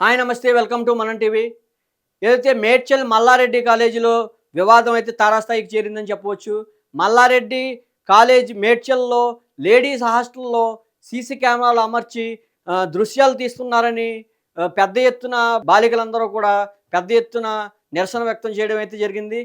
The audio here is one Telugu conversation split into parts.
హాయ్ నమస్తే వెల్కమ్ టు మనం టీవీ. ఏదైతే మేడ్చల్ మల్లారెడ్డి కాలేజీలో వివాదం అయితే తారాస్థాయికి చేరిందని చెప్పవచ్చు మల్లారెడ్డి కాలేజ్ మేడ్చల్లో లేడీస్ హాస్టల్లో సీసీ కెమెరాలు అమర్చి దృశ్యాలు తీస్తున్నారని పెద్ద ఎత్తున బాలికలందరూ కూడా పెద్ద ఎత్తున నిరసన వ్యక్తం చేయడం అయితే జరిగింది.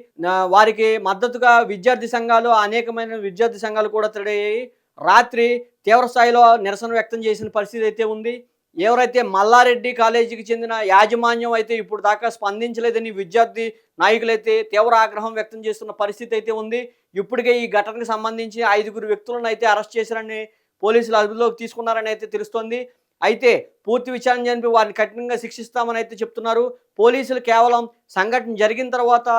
వారికి మద్దతుగా విద్యార్థి సంఘాలు అనేకమైన విద్యార్థి సంఘాలు కూడా తిరగయ్యాయి. రాత్రి తీవ్ర స్థాయిలో నిరసన వ్యక్తం చేసిన పరిస్థితి అయితే ఉంది. ఎవరైతే మల్లారెడ్డి కాలేజీకి చెందిన యాజమాన్యం అయితే ఇప్పుడు దాకా స్పందించలేదని విద్యార్థి నాయకులైతే తీవ్ర ఆగ్రహం వ్యక్తం చేస్తున్న పరిస్థితి అయితే ఉంది. ఇప్పటికే ఈ ఘటనకు సంబంధించి ఐదుగురు వ్యక్తులను అయితే అరెస్ట్ చేశారని పోలీసులు అదుపులోకి తీసుకున్నారని అయితే తెలుస్తోంది. అయితే పూర్తి విచారణ జరిపి వారిని కఠినంగా శిక్షిస్తామని అయితే చెప్తున్నారు. పోలీసులు కేవలం సంఘటన జరిగిన తర్వాత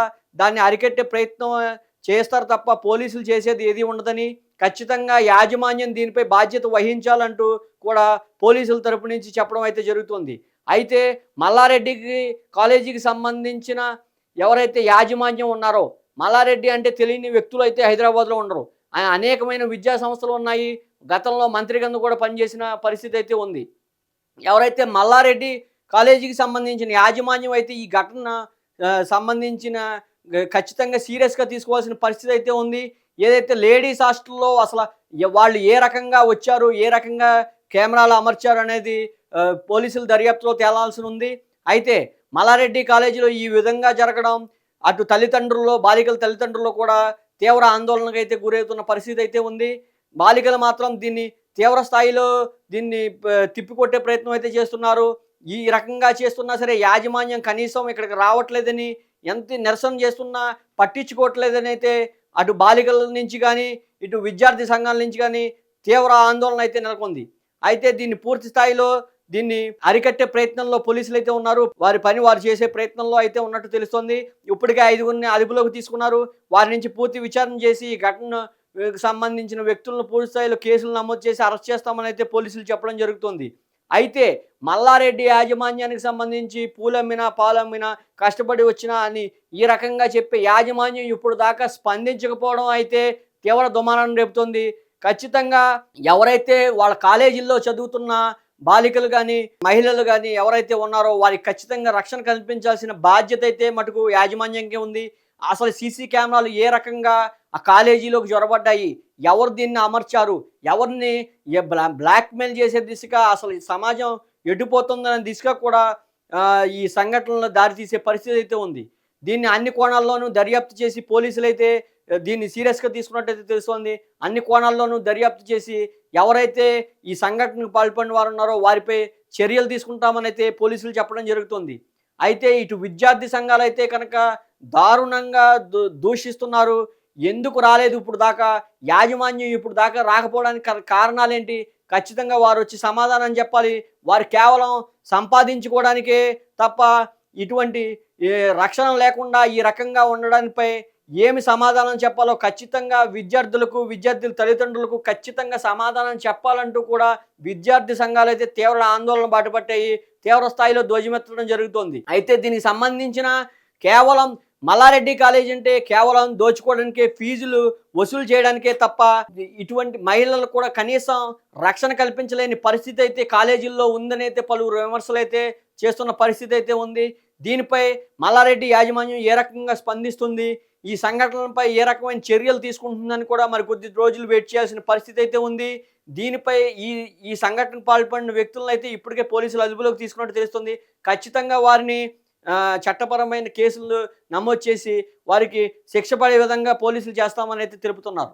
దాన్ని అరికట్టే ప్రయత్నం చేస్తారు తప్ప పోలీసులు చేసేది ఏది ఉండదని ఖచ్చితంగా యాజమాన్యం దీనిపై బాధ్యత వహించాలంటూ కూడా పోలీసుల తరపు నుంచి చెప్పడం అయితే జరుగుతుంది. అయితే మల్లారెడ్డికి కాలేజీకి సంబంధించిన ఎవరైతే యాజమాన్యం ఉన్నారో మల్లారెడ్డి అంటే తెలియని వ్యక్తులు అయితే హైదరాబాద్లో ఉండరు. ఆయన అనేకమైన విద్యా సంస్థలు ఉన్నాయి. గతంలో మంత్రి కింద కూడా పనిచేసిన పరిస్థితి అయితే ఉంది. ఎవరైతే మల్లారెడ్డి కాలేజీకి సంబంధించిన యాజమాన్యం అయితే ఈ ఘటన సంబంధించిన ఖచ్చితంగా సీరియస్గా తీసుకోవాల్సిన పరిస్థితి అయితే ఉంది. ఏదైతే లేడీస్ హాస్టల్లో అసలు వాళ్ళు ఏ రకంగా వచ్చారు ఏ రకంగా కెమెరాలు అమర్చారు అనేది పోలీసులు దర్యాప్తులో తేలాల్సి ఉంది. అయితే మల్లారెడ్డి కాలేజీలో ఈ విధంగా జరగడం అటు తల్లిదండ్రుల్లో బాలికల తల్లిదండ్రులు కూడా తీవ్ర ఆందోళనకు అయితే గురవుతున్న పరిస్థితి అయితే ఉంది. బాలికలు మాత్రం దీన్ని తీవ్ర స్థాయిలో దీన్ని తిప్పికొట్టే ప్రయత్నం అయితే చేస్తున్నారు. ఈ రకంగా చేస్తున్నా సరే యాజమాన్యం కనీసం ఇక్కడికి రావట్లేదని ఎంత నిరసన చేస్తున్నా పట్టించుకోవట్లేదని అయితే అటు బాలికల నుంచి కానీ ఇటు విద్యార్థి సంఘాల నుంచి కానీ తీవ్ర ఆందోళన అయితే నెలకొంది. అయితే దీన్ని పూర్తి స్థాయిలో దీన్ని అరికట్టే ప్రయత్నంలో పోలీసులు అయితే ఉన్నారు. వారి పని వారు చేసే ప్రయత్నంలో అయితే ఉన్నట్టు తెలుస్తోంది. ఇప్పటికే ఐదుగురిని అదుపులోకి తీసుకున్నారు. వారి నుంచి పూర్తి విచారణ చేసి ఈ ఘటన సంబంధించిన వ్యక్తులను పూర్తి స్థాయిలో కేసులు నమోదు చేసి అరెస్ట్ చేస్తామని అయితే పోలీసులు చెప్పడం జరుగుతోంది. అయితే మల్లారెడ్డి యాజమాన్యానికి సంబంధించి పూలమ్మినా పాలమ్మినా కష్టపడి వచ్చినా అని ఈ రకంగా చెప్పే యాజమాన్యం ఇప్పుడు దాకా స్పందించకపోవడం అయితే తీవ్ర దుమానం రేపుతుంది. ఖచ్చితంగా ఎవరైతే వాళ్ళ కాలేజీల్లో చదువుతున్న బాలికలు కానీ మహిళలు కానీ ఎవరైతే ఉన్నారో వారికి ఖచ్చితంగా రక్షణ కల్పించాల్సిన బాధ్యత అయితే మటుకు యాజమాన్యంకే ఉంది. అసలు సీసీ కెమెరాలు ఏ రకంగా ఆ కాలేజీలోకి జొరబడ్డాయి. ఎవరు దీన్ని అమర్చారు? ఎవరిని బ్లా బ్లాక్మెయిల్ చేసే దిశగా అసలు సమాజం ఎడిపోతుందనే దిశగా కూడా ఈ సంఘటనలో దారితీసే పరిస్థితి అయితే ఉంది. దీన్ని అన్ని కోణాల్లోనూ దర్యాప్తు చేసి పోలీసులు అయితే దీన్ని సీరియస్గా తీసుకున్నట్టయితే తెలుస్తోంది. అన్ని కోణాల్లోనూ దర్యాప్తు చేసి ఎవరైతే ఈ సంఘటనకు పాల్పడిన వారు ఉన్నారో వారిపై చర్యలు తీసుకుంటామని అయితే పోలీసులు చెప్పడం జరుగుతుంది. అయితే ఇటు విద్యార్థి సంఘాలు అయితే కనుక దారుణంగా దూషిస్తున్నారు. ఎందుకు రాలేదు ఇప్పుడు దాకా? యాజమాన్యం ఇప్పుడు దాకా రాకపోవడానికి కారణాలు కారణాలేంటి? ఖచ్చితంగా వారు వచ్చి సమాధానం చెప్పాలి. వారు కేవలం సంపాదించుకోవడానికే తప్ప ఇటువంటి రక్షణ లేకుండా ఈ రకంగా ఉండడానిపై ఏమి సమాధానం చెప్పాలో ఖచ్చితంగా విద్యార్థులకు విద్యార్థుల తల్లిదండ్రులకు ఖచ్చితంగా సమాధానం చెప్పాలంటూ కూడా విద్యార్థి సంఘాలు అయితే తీవ్ర ఆందోళన బాటపట్టాయి. తీవ్ర స్థాయిలో ధ్వజమెత్తడం జరుగుతోంది. అయితే దీనికి సంబంధించిన కేవలం మల్లారెడ్డి కాలేజ్ అంటే కేవలం దోచుకోవడానికే ఫీజులు వసూలు చేయడానికే తప్ప ఇటువంటి మహిళలకు కూడా కనీసం రక్షణ కల్పించలేని పరిస్థితి అయితే కాలేజీల్లో ఉందని అయితే పలువురు విమర్శలు అయితే చేస్తున్న పరిస్థితి అయితే ఉంది. దీనిపై మల్లారెడ్డి యాజమాన్యం ఏ రకంగా స్పందిస్తుంది? ఈ సంఘటనలపై ఏ రకమైన చర్యలు తీసుకుంటుందని కూడా మరి కొద్ది రోజులు వెయిట్ చేయాల్సిన పరిస్థితి అయితే ఉంది. దీనిపై ఈ ఈ సంఘటన పాల్పడిన వ్యక్తులను అయితే ఇప్పటికే పోలీసులు అదుపులోకి తీసుకున్నట్టు తెలుస్తుంది. ఖచ్చితంగా వారిని చట్టపరమైన కేసులు నమోదు చేసి వారికి శిక్ష పడే విధంగా పోలీసులు చేస్తామని అయితే తెలుపుతున్నారు.